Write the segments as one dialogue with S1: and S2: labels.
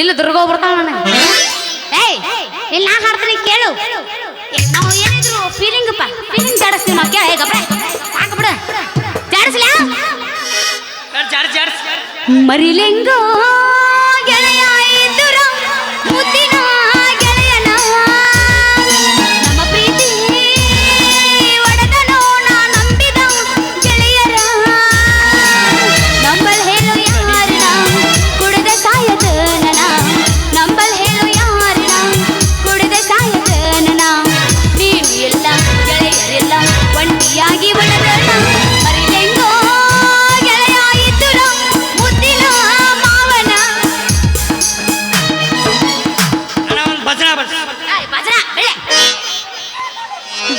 S1: ಇಲ್ಲ ದುರ್ಗೋ ಬರ್ತಾನ ಏಯ್ ಇಲ್ಲ ನಾ ಹಾಡ್ತೀನಿ ಕೇಳು. ನಾವು ಏನಿದ್ರು ಫೀಲಿಂಗ್ ಪ ಫೀಲಿಂಗ್ ಜಾಡಿಸ್ತೀವಿ ನಾವು. ಕೇಳ ಹೇಗಪ್ಪ ಸಾಕು ಬಿಡು. ಜಾಡಿಸ್ಲ? ಮರಿಲಿಂಗೋ ಗೆಳೆಯ.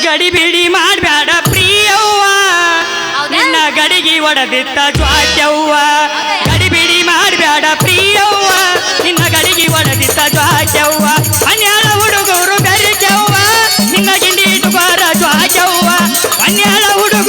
S2: ಗಡಿಬಿಡಿ ಮಾಡಬೇಡ ಪ್ರಿಯವ್ವ.
S1: ನಿನ್ನ
S2: ಗಡಿಗೆ ಒಡೆದಿತ್ತ ಗಡಿ ಗಡಿಬಿಡಿ ಮಾಡಬೇಡ ಪ್ರಿಯವ್ವ. ನಿನ್ನ ಗಡಿಗೆ ಒಡೆದಿತ್ತ ಜ್ವಾಕ್ಯವ್ವ ಮನ್ಯಾಳ ಹುಡುಗರು ಬೆರಿಕೆವ್ವ ನಿನ್ನ ಗಿಂಡಿ ಇಟ್ಟುಕೋರ ಜ್ವಾಕ್ಯವ್ವ ಮನ್ಯಾಳ ಹುಡುಗ